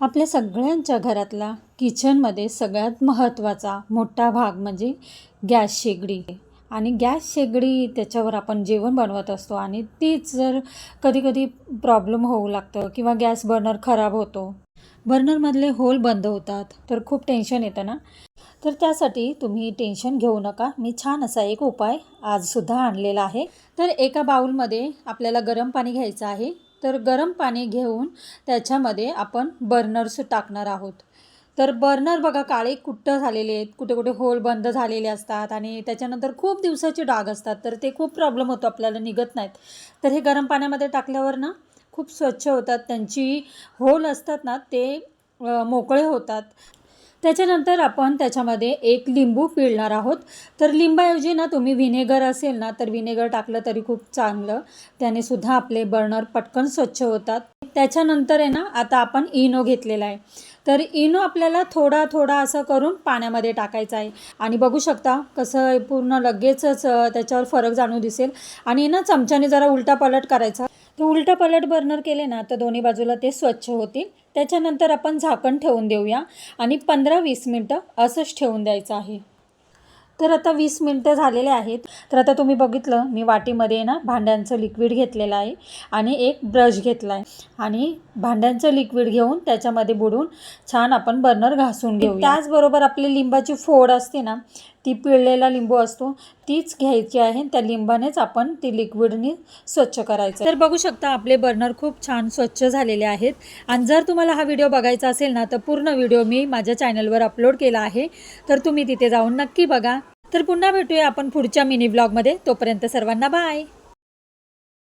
आपल्या सगळ्यांच्या घरातला किचनमध्ये सगळ्यात महत्त्वाचा मोठा भाग म्हणजे गॅस शेगडी. आणि गॅस शेगडी त्याच्यावर आपण जेवण बनवत असतो आणि तीच जर कधी कधी प्रॉब्लेम होऊ लागतं किंवा गॅस बर्नर खराब होतो बर्नरमधले होल बंद होतात तर खूप टेन्शन येतं ना? तर त्यासाठी तुम्ही टेन्शन घेऊ नका. मी छान असा एक उपाय आजसुद्धा आणलेला आहे. तर एका बाऊलमध्ये आपल्याला गरम पाणी घ्यायचं आहे. तर गरम पाणी घेऊन त्याच्यामध्ये आपण बर्नर्स टाकणार आहोत. तर बर्नर बघा काळे कुट्ट झालेले आहेत. कुठे कुठे होल बंद झालेले असतात आणि त्याच्यानंतर खूप दिवसाचे डाग असतात. तर ते खूप प्रॉब्लेम होतो आपल्याला निघत नाहीत. तर हे गरम पाण्यामध्ये टाकल्यावर ना खूप स्वच्छ होतात. त्यांची होल असतात ना ते मोकळे होतात. त्याच्यानंतर आपण त्याच्यामध्ये एक लिंबू पिळणार आहोत. तर लिंबाऐवजी ना तुम्ही व्हिनेगर असेल ना तर व्हिनेगर टाकलं तरी खूप चांगलं. त्याने सुद्धा आपले बर्नर पटकन स्वच्छ होतात. त्याच्यानंतर आहे ना आता आपण इनो घेतलेला आहे. तर इनो आपल्याला थोडा थोडा असं करून पाण्यामध्ये टाकायचा आहे. आणि बघू शकता कसं पूर्ण लगेचच त्याच्यावर फरक जाणू दिसेल. आणि ना चमच्याने जरा उलटा पलट करायचा. उलटा पलट बर्नर केले ना तर दोन्ही बाजूला ते स्वच्छ होतील. त्याच्यानंतर आपण झाकण ठेवून देऊया आणि पंधरा वीस मिनटं असंच ठेवून द्यायचं आहे. तर आता वीस मिनटं झालेले आहेत. तर आता तुम्ही बघितलं मी वाटीमध्ये ना भांड्यांचं लिक्विड घेतलेलं आहे आणि एक ब्रश घेतला आहे. आणि भांड्यांचं लिक्विड घेऊन त्याच्यामध्ये बुडून छान आपण बर्नर घासून घेऊ त्याचबरोबर आपली लिंबाची फोड असते ना ती पिळलेला लिंबू असतो तीच घ्यायची आहे त्या लिंबानेच आपण ती लिक्विडनी स्वच्छ करायचं. तर बघू शकता आपले बर्नर खूप छान स्वच्छ झालेले आहेत. आणि जर तुम्हाला हा व्हिडिओ बघायचा असेल ना तर पूर्ण व्हिडिओ मी माझ्या चॅनलवर अपलोड केला आहे. तर तुम्ही तिथे जाऊन नक्की बघा. तर पुन्हा भेटूया आपण पुढच्या मिनी ब्लॉगमध्ये. तोपर्यंत सर्वांना बाय.